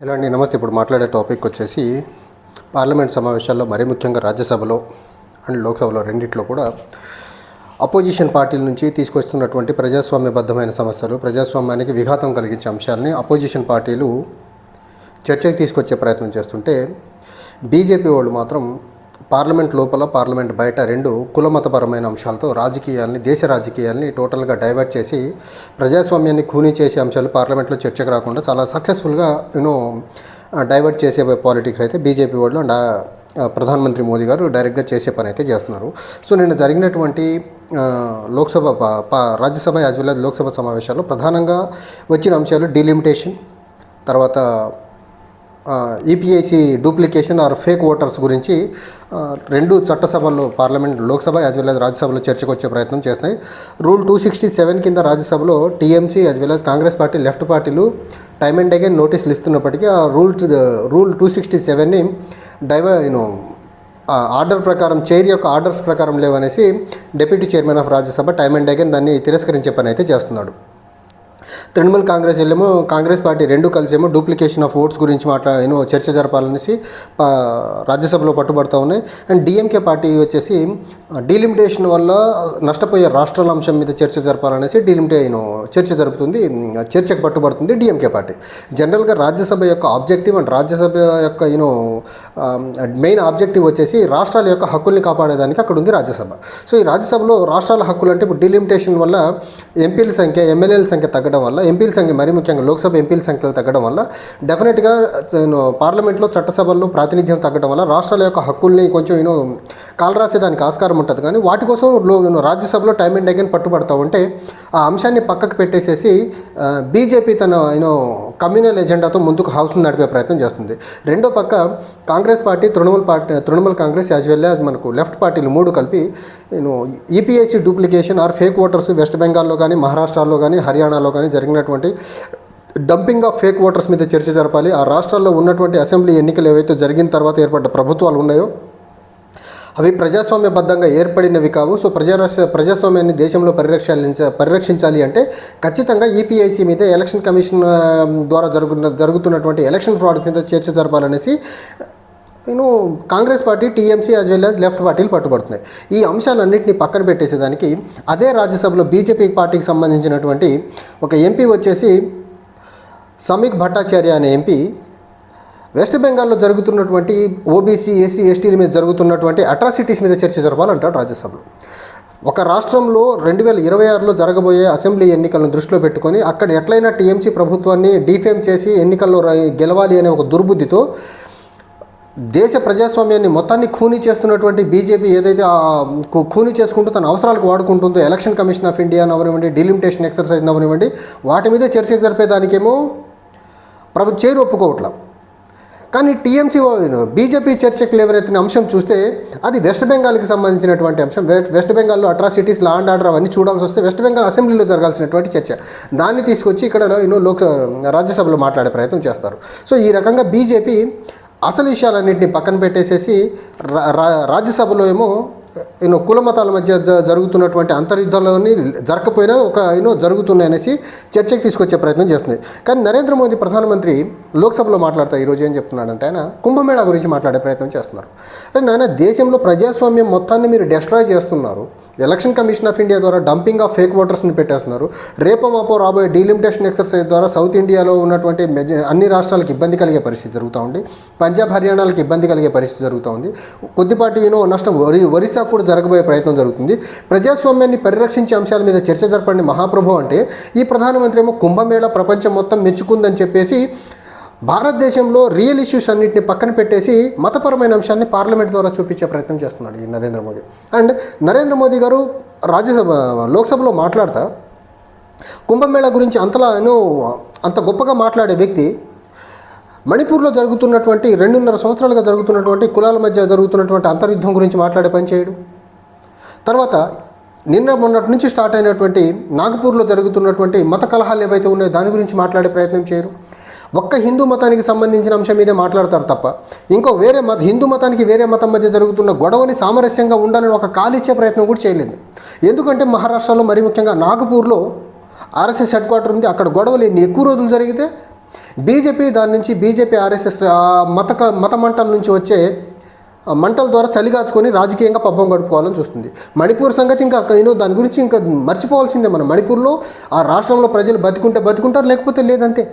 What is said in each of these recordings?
Hello అండి నమస్తే. ఇప్పుడు మాట్లాడే టాపిక్ వచ్చేసి పార్లమెంట్ సమావేశాల్లో మరీ ముఖ్యంగా రాజ్యసభలో అండ్ లోక్సభలో రెండిట్లో కూడా అపోజిషన్ పార్టీల నుంచి తీసుకొస్తున్నటువంటి ప్రజాస్వామ్యబద్ధమైన సమస్యలు ప్రజాస్వామ్యానికి విఘాతం కలిగించే అంశాలని అపోజిషన్ పార్టీలు చర్చకి తీసుకొచ్చే ప్రయత్నం చేస్తుంటే బీజేపీ వాళ్ళు మాత్రం పార్లమెంట్ లోపల పార్లమెంట్ బయట రెండు కులమతపరమైన అంశాలతో రాజకీయాల్ని దేశ రాజకీయాల్ని టోటల్గా డైవర్ట్ చేసి ప్రజాస్వామ్యాన్ని ఖూనీ చేసే అంశాలు పార్లమెంట్లో చర్చకు రాకుండా చాలా సక్సెస్ఫుల్గా యూనో డైవర్ట్ చేసే పాలిటిక్స్ అయితే బీజేపీ వాళ్ళు అండ్ ప్రధానమంత్రి మోదీ గారు డైరెక్ట్గా చేసే పని అయితే చేస్తున్నారు. సో నిన్న జరిగినటువంటి లోక్సభ రాజ్యసభ యాజ్ వెల్ లోక్సభ సమావేశాల్లో ప్రధానంగా వచ్చిన అంశాలు డీలిమిటేషన్ తర్వాత EPIC duplication or fake voters గురించి రెండు చట్టసభల్లో parliament Lok Sabha as well as రాజ్యసభలో చర్చకు వచ్చే ప్రయత్నం చేస్తాయి రూల్ టూ సిక్స్టీ సెవెన్ కింద రాజ్యసభలో TMC as well as Congress party left పార్టీలు టైమ్ అండ్ అగైన్ నోటీసులు ఇస్తున్నప్పటికీ ఆ రూల్ రూల్ టూ సిక్స్టీ సెవెన్ని డైవర్ యూనో ఆర్డర్ ప్రకారం చైర్ యొక్క ఆర్డర్స్ ప్రకారం లేవనేసి deputy chairman of Rajya Sabha time and again దాన్ని తిరస్కరించే పని అయితే చేస్తున్నాడు. తృణమూల్ కాంగ్రెస్ ఏమో కాంగ్రెస్ పార్టీ రెండు కలిసేమో డూప్లికేషన్ ఆఫ్ ఓట్స్ గురించి మాట్లా ఏమో చర్చ జరపాలనేసి రాజ్యసభలో పట్టుబడుతూ ఉన్నాయి. అండ్ డిఎంకే పార్టీ వచ్చేసి డీలిమిటేషన్ వల్ల నష్టపోయే రాష్ట్రాల అంశం మీద చర్చ జరపాలనేసి డీలిమిటే యూనో చర్చ జరుపుతుంది చర్చకు పట్టుబడుతుంది డిఎంకే పార్టీ. జనరల్గా రాజ్యసభ యొక్క ఆబ్జెక్టివ్ అండ్ రాజ్యసభ యొక్క యూనో మెయిన్ ఆబ్జెక్టివ్ వచ్చేసి రాష్ట్రాల యొక్క హక్కుల్ని కాపాడేదానికి అక్కడ ఉంది రాజ్యసభ. సో ఈ రాజ్యసభలో రాష్ట్రాల హక్కులు అంటే ఇప్పుడు డీలిమిటేషన్ వల్ల ఎంపీల సంఖ్య ఎమ్మెల్యేల సంఖ్య తగ్గడం వల్ల ఎంపీల సంఖ్య మరీ ముఖ్యంగా లోక్సభ ఎంపీల సంఖ్యలు తగ్గడం వల్ల డెఫినెట్గా నేను పార్లమెంట్లో చట్టసభల్లో ప్రాతినిధ్యం తగ్గడం వల్ల రాష్ట్రాల యొక్క హక్కుల్ని కొంచెం యూనో కాలరాసేదానికి ఆస్కారం ఉంటుంది. కానీ వాటి కోసం రాజ్యసభలో టైం అండ్ అగైన్ పట్టుబడతా ఉంటే ఆ అంశాన్ని పక్కకు పెట్టేసేసి బీజేపీ తన యూనో కమ్యూనల్ ఎజెండాతో ముందుకు హౌస్ను నడిపే ప్రయత్నం చేస్తుంది. రెండో పక్క Congress party Trinamool party Trinamool Congress as well as మనకు లెఫ్ట్ పార్టీలు మూడు కలిపి నేను EPIC duplication or fake voters west బెంగాల్లో కానీ మహారాష్ట్రలో కానీ హర్యానాలో కానీ జరిగినటువంటి డంపింగ్ ఆఫ్ ఫేక్ ఓటర్స్ మీద చర్చ జరపాలి. ఆ రాష్ట్రాల్లో ఉన్నటువంటి అసెంబ్లీ ఎన్నికలు ఏవైతే జరిగిన తర్వాత ఏర్పడ్డ ప్రభుత్వాలు ఉన్నాయో అవి ప్రజాస్వామ్యబద్ధంగా ఏర్పడినవి కావు. సో ప్రజారాష్ట్ర ప్రజాస్వామ్యాన్ని దేశంలో పరిరక్షించ పరిరక్షించాలి అంటే ఖచ్చితంగా ఈపీఐసీ మీద ఎలక్షన్ కమిషన్ ద్వారా జరుగుతున్న జరుగుతున్నటువంటి ఎలక్షన్ ఫ్రాడ్ మీద చర్చ జరపాలనేసి నేను Congress party TMC as well as left పార్టీలు పట్టుబడుతున్నాయి. ఈ అంశాలన్నింటినీ పక్కన పెట్టేసేదానికి అదే రాజ్యసభలో బీజేపీ పార్టీకి సంబంధించినటువంటి ఒక ఎంపీ వచ్చేసి సమీక్ భట్టాచార్య అనే ఎంపీ వెస్ట్ బెంగాల్లో జరుగుతున్నటువంటి ఓబీసీ ఎస్సీ ఎస్టీల మీద జరుగుతున్నటువంటి అట్రాసిటీస్ మీద చర్చ జరపాలంటాడు రాజ్యసభలో. ఒక రాష్ట్రంలో రెండు వేల ఇరవై ఆరులో జరగబోయే అసెంబ్లీ ఎన్నికలను దృష్టిలో పెట్టుకొని అక్కడ ఎట్లయినా టీఎంసీ ప్రభుత్వాన్ని డిఫేమ్ చేసి ఎన్నికల్లో గెలవాలి అనే ఒక దుర్బుద్ధితో దేశ ప్రజాస్వామ్యాన్ని మొత్తాన్ని ఖూనీ చేస్తున్నటువంటి బీజేపీ ఏదైతే ఖూనీ చేసుకుంటూ తన అవసరాలకు వాడుకుంటుందో ఎలక్షన్ కమిషన్ ఆఫ్ ఇండియా అవనివ్వండి డిలిమిటేషన్ ఎక్సర్సైజ్ అవనివ్వండి వాటి మీద చర్చ జరిపేదానికేమో ప్రభు చేరు ఒప్పుకోవట్లా. కానీ టీఎంసీ బీజేపీ చర్చకు లేవనెత్తిన అంశం చూస్తే అది వెస్ట్ బెంగాల్కి సంబంధించినటువంటి అంశం. వెస్ట్ బెంగాల్లో అట్రాసిటీస్ లా అండ్ ఆర్డర్ అవన్నీ చూడాల్సి వస్తే వెస్ట్ బెంగాల్ అసెంబ్లీలో జరగాల్సినటువంటి చర్చ. దాన్ని తీసుకొచ్చి ఇక్కడ ఎన్నో లోక రాజ్యసభలో మాట్లాడే ప్రయత్నం చేస్తారు. సో ఈ రకంగా బీజేపీ అసలు విషయాలన్నింటినీ పక్కన పెట్టేసేసి రా- రా- రాజ్యసభలో ఏమో యూనో కుల మతాల మధ్య జ- జరుగుతున్నటువంటి అంతర్యుద్ధాలని జరగకపోయినా ఒక యూనో జరుగుతున్నాయి అనేసి చర్చకు తీసుకొచ్చే ప్రయత్నం చేస్తుంది. కానీ నరేంద్ర మోదీ ప్రధానమంత్రి లోక్సభలో మాట్లాడతా ఈరోజు ఏం చెప్తున్నాడంటే ఆయన కుంభమేళా గురించి మాట్లాడే ప్రయత్నం చేస్తున్నారు. అంటే నాయన దేశంలో ప్రజాస్వామ్యం మొత్తాన్ని మీరు డెస్ట్రాయ్ చేస్తున్నారు. ఎలక్షన్ కమిషన్ ఆఫ్ ఇండియా ద్వారా డంపింగ్ ఆఫ్ ఫేక్ ఓటర్స్ని పెట్టేస్తున్నారు. రేపో మాపో రాబోయే డీలిమిటేషన్ ఎక్సర్సైజ్ ద్వారా సౌత్ ఇండియాలో ఉన్నటువంటి మెజ- అన్ని రాష్ట్రాలకు ఇబ్బంది కలిగే పరిస్థితి జరుగుతూ ఉంది. పంజాబ్ హర్యానాలకు ఇబ్బంది కలిగే పరిస్థితి జరుగుతూ ఉంది. కొద్దిపాటి యూనో నష్టం ఒరి ఒరిస్సా కూడా జరగబోయే ప్రయత్నం జరుగుతుంది. ప్రజాస్వామ్యాన్ని పరిరక్షించే అంశాల మీద చర్చ జరపండి మహాప్రభు అంటే ఈ ప్రధానమంత్రి ఏమో కుంభమేళ ప్రపంచం మొత్తం మెచ్చుకుందని చెప్పేసి భారతదేశంలో రియల్ ఇష్యూస్ అన్నింటిని పక్కన పెట్టేసి మతపరమైన అంశాన్ని పార్లమెంట్ ద్వారా చూపించే ప్రయత్నం చేస్తున్నాడు ఈ నరేంద్ర మోదీ. అండ్ నరేంద్ర మోదీ గారు రాజ్యసభ లోక్సభలో మాట్లాడతా కుంభమేళా గురించి అంతలా ఏనో అంత గొప్పగా మాట్లాడే వ్యక్తి మణిపూర్లో జరుగుతున్నటువంటి రెండున్నర సంవత్సరాలుగా జరుగుతున్నటువంటి కులాల మధ్య జరుగుతున్నటువంటి అంతర్యుద్ధం గురించి మాట్లాడే పని చేయడు. తర్వాత నిన్న మొన్నటి నుంచి స్టార్ట్ అయినటువంటి నాగపూర్లో జరుగుతున్నటువంటి మత కలహాలు ఏవైతే ఉన్నాయో దాని గురించి మాట్లాడే ప్రయత్నం చేయరు. ఒక్క హిందూ మతానికి సంబంధించిన అంశం మీదే మాట్లాడతారు తప్ప ఇంకో వేరే మత హిందూ మతానికి వేరే మతం మధ్య జరుగుతున్న గొడవని సామరస్యంగా ఉండాలని ఒక కాలిచ్చే ప్రయత్నం కూడా చేయలేదు. ఎందుకంటే మహారాష్ట్రలో మరి ముఖ్యంగా నాగపూర్లో ఆర్ఎస్ఎస్ హెడ్ క్వార్టర్ ఉంది. అక్కడ గొడవలు ఎన్ని ఎక్కువ రోజులు జరిగితే బీజేపీ దాని నుంచి బీజేపీ ఆర్ఎస్ఎస్ మత మత మంటల నుంచి వచ్చే మంటల ద్వారా చలిగాచుకొని రాజకీయంగా పబ్బం గడుపుకోవాలని చూస్తుంది. మణిపూర్ సంగతి ఇంకా నేను దాని గురించి ఇంకా మర్చిపోవాల్సిందే మనం. మణిపూర్లో ఆ రాష్ట్రంలో ప్రజలు బతికుంటే బతుకుంటారు లేకపోతే లేదంతే.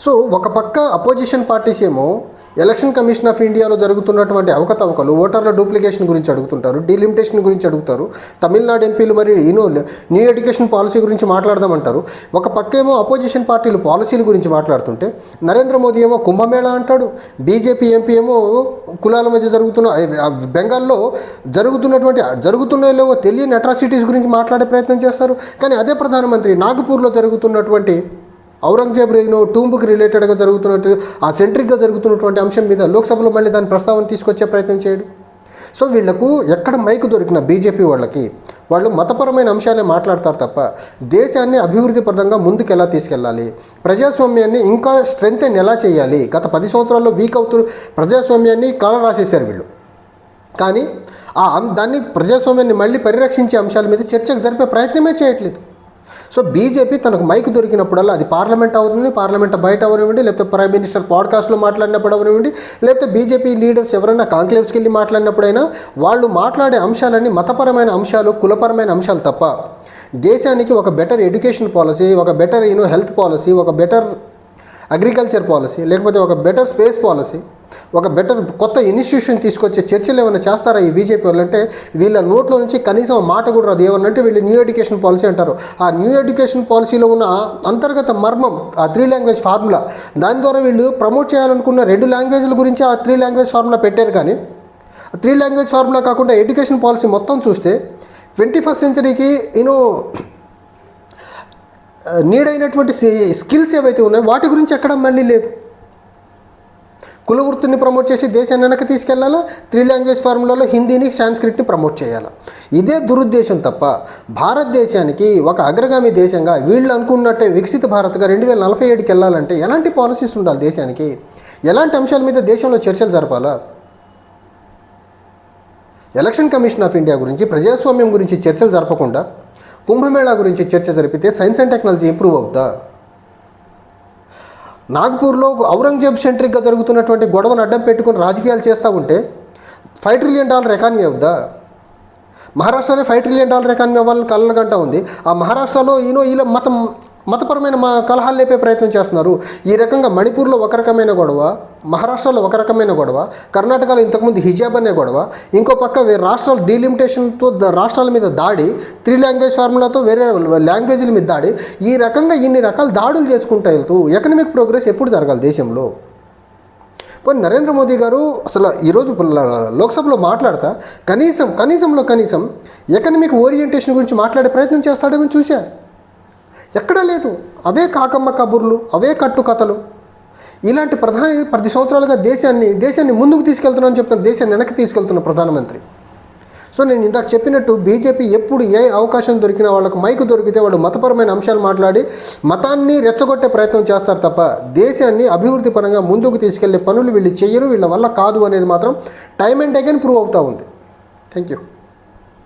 సో ఒక పక్క అపోజిషన్ పార్టీస్ ఏమో ఎలక్షన్ కమిషన్ ఆఫ్ ఇండియాలో జరుగుతున్నటువంటి అవకతవకలు ఓటర్ల డూప్లికేషన్ గురించి అడుగుతుంటారు డీలిమిటేషన్ గురించి అడుగుతారు తమిళనాడు ఎంపీలు మరి యూనో న్యూ ఎడ్యుకేషన్ పాలసీ గురించి మాట్లాడదామంటారు. ఒక పక్కేమో అపోజిషన్ పార్టీలు పాలసీల గురించి మాట్లాడుతుంటే నరేంద్ర మోదీ ఏమో కుంభమేళా అంటాడు బీజేపీ ఎంపీ ఏమో కులాల మధ్య జరుగుతున్న బెంగాల్లో జరుగుతున్నటువంటి జరుగుతున్నాయో తెలియని అట్రాసిటీస్ గురించి మాట్లాడే ప్రయత్నం చేస్తారు. కానీ అదే ప్రధానమంత్రి నాగపూర్లో జరుగుతున్నటువంటి ఔరంగజేబ్ రేగినో టూంబుకి రిలేటెడ్గా జరుగుతున్నట్టు ఆ సెంట్రిక్గా జరుగుతున్నటువంటి అంశం మీద లోక్సభలో మళ్ళీ దాని ప్రస్తావన తీసుకొచ్చే ప్రయత్నం చేయడు. సో వీళ్ళకు ఎక్కడ మైకు దొరికిన బీజేపీ వాళ్ళకి వాళ్ళు మతపరమైన అంశాలే మాట్లాడతారు తప్ప దేశాన్ని అభివృద్ధి పరంగా ముందుకు ఎలా తీసుకెళ్ళాలి? ప్రజాస్వామ్యాన్ని ఇంకా స్ట్రెంగ్తెన్ ఎలా చేయాలి? గత పది సంవత్సరాల్లో వీక్ అవుతున్న ప్రజాస్వామ్యాన్ని కాల రాసేశారు వీళ్ళు. కానీ ఆ దాన్ని ప్రజాస్వామ్యాన్ని మళ్ళీ పరిరక్షించే అంశాల మీద చర్చకు జరిపే ప్రయత్నమే చేయట్లేదు. సో బీజేపీ తనకు మైక్ దొరికినప్పుడల్లా అది పార్లమెంట్ అవుతుంది పార్లమెంట్ బయట అవనివ్వండి లేకపోతే ప్రైమ్ మినిస్టర్ పాడ్కాస్ట్లో మాట్లాడినప్పుడు అవనివ్వండి లేకపోతే బీజేపీ లీడర్స్ ఎవరైనా కాంక్లేవ్స్కి వెళ్ళి మాట్లాడినప్పుడైనా వాళ్ళు మాట్లాడే అంశాలన్నీ మతపరమైన అంశాలు కులపరమైన అంశాలు తప్ప. దేశానికి ఒక బెటర్ ఎడ్యుకేషన్ పాలసీ ఒక better you know health policy ఒక బెటర్ అగ్రికల్చర్ పాలసీ లేకపోతే ఒక బెటర్ స్పేస్ పాలసీ ఒక బెటర్ కొత్త ఇన్స్టిట్యూషన్ తీసుకొచ్చే చర్చలు ఏమైనా చేస్తారా ఈ బీజేపీ వాళ్ళు? అంటే వీళ్ళ నోట్లో నుంచి కనీసం మాట కూడా రాదు. ఏమన్నంటే వీళ్ళు న్యూ ఎడ్యుకేషన్ పాలసీ అంటారు. ఆ న్యూ ఎడ్యుకేషన్ పాలసీలో ఉన్న అంతర్గత మర్మం ఆ త్రీ లాంగ్వేజ్ ఫార్ములా దాని ద్వారా వీళ్ళు ప్రమోట్ చేయాలనుకున్న రెండు లాంగ్వేజ్ల గురించి ఆ త్రీ లాంగ్వేజ్ ఫార్ములా పెట్టారు కానీ త్రీ లాంగ్వేజ్ ఫార్ములా కాకుండా ఎడ్యుకేషన్ పాలసీ మొత్తం చూస్తే ట్వంటీ ఫస్ట్ సెంచరీకి యూనో నీడైనటువంటి స్కిల్స్ ఏవైతే ఉన్నాయో వాటి గురించి ఎక్కడ మళ్ళీ లేదు. కుల వృత్తిని ప్రమోట్ చేసి దేశాన్ని వెనక్కి తీసుకెళ్ళాలా? త్రీ లాంగ్వేజ్ ఫార్ములాలో హిందీని సాంస్క్రిట్ని ప్రమోట్ చేయాలా? ఇదే దురుద్దేశం తప్ప భారతదేశానికి ఒక అగ్రగామి దేశంగా వీళ్ళు అనుకున్నట్టే వికసిత భారత్గా రెండు వేల నలభై ఏడుకి వెళ్ళాలంటే ఎలాంటి పాలసీస్ ఉండాలి దేశానికి? ఎలాంటి అంశాల మీద దేశంలో చర్చలు జరపాలా? ఎలక్షన్ కమిషన్ ఆఫ్ ఇండియా గురించి ప్రజాస్వామ్యం గురించి చర్చలు జరపకుండా కుంభమేళా గురించి చర్చ జరిపితే సైన్స్ అండ్ టెక్నాలజీ ఇంప్రూవ్ అవుతా? నాగ్పూర్లో ఔరంగజేబ్ సెంట్రిక్గా జరుగుతున్నటువంటి గొడవను అడ్డం పెట్టుకుని రాజకీయాలు చేస్తూ ఉంటే ఫైవ్ ట్రిలియన్ డాలర్ ఎకానమీ అవుద్దా? మహారాష్ట్రలో ఫైవ్ ట్రిలియన్ డాలర్ ఎకానమీ అవ్వాలని కలగంట ఉంది. ఆ మహారాష్ట్రలో ఈనో ఈలో మతం మతపరమైన మా కలహాలు లేపే ప్రయత్నం చేస్తున్నారు. ఈ రకంగా మణిపూర్లో ఒక రకమైన గొడవ మహారాష్ట్రలో ఒక రకమైన గొడవ కర్ణాటకలో ఇంతకుముందు హిజాబ్ అనే గొడవ ఇంకో పక్క వేరే రాష్ట్రాల డీలిమిటేషన్తో ద- రాష్ట్రాల మీద దాడి త్రీ లాంగ్వేజ్ ఫార్ములాతో వేరే లాంగ్వేజ్ల మీద దాడి ఈ రకంగా ఇన్ని రకాల దాడులు చేసుకుంటూ వెళ్తూ ఎకనమిక్ ప్రోగ్రెస్ ఎప్పుడు జరగాలి దేశంలో? కొన్ని నరేంద్ర మోదీ గారు అసలు ఈరోజు లోక్సభలో మాట్లాడతా కనీసం కనీసంలో కనీసం ఎకనమిక్ ఓరియంటేషన్ గురించి మాట్లాడే ప్రయత్నం చేస్తాడేమో చూశా? ఎక్కడా లేదు. అవే కాకమ్మ కబుర్లు అవే కట్టు కథలు ఇలాంటి ప్రధాని పది సంవత్సరాలుగా దేశాన్ని దేశాన్ని ముందుకు తీసుకెళ్తున్నానని చెప్తున్న దేశాన్ని వెనక్కి తీసుకెళ్తున్న ప్రధానమంత్రి. సో నేను ఇందాక చెప్పినట్టు బీజేపీ ఎప్పుడు ఏ అవకాశం దొరికినా వాళ్ళకు మైకు దొరికితే వాళ్ళు మతపరమైన అంశాలు మాట్లాడి మతాన్ని రెచ్చగొట్టే ప్రయత్నం చేస్తారు తప్ప దేశాన్ని అభివృద్ధి పరంగా ముందుకు తీసుకెళ్ళే పనులు వీళ్ళు చెయ్యరు వీళ్ళ వల్ల కాదు అనేది మాత్రం టైం అండ్ అగైన్ ప్రూవ్ అవుతూ ఉంది. Thank you.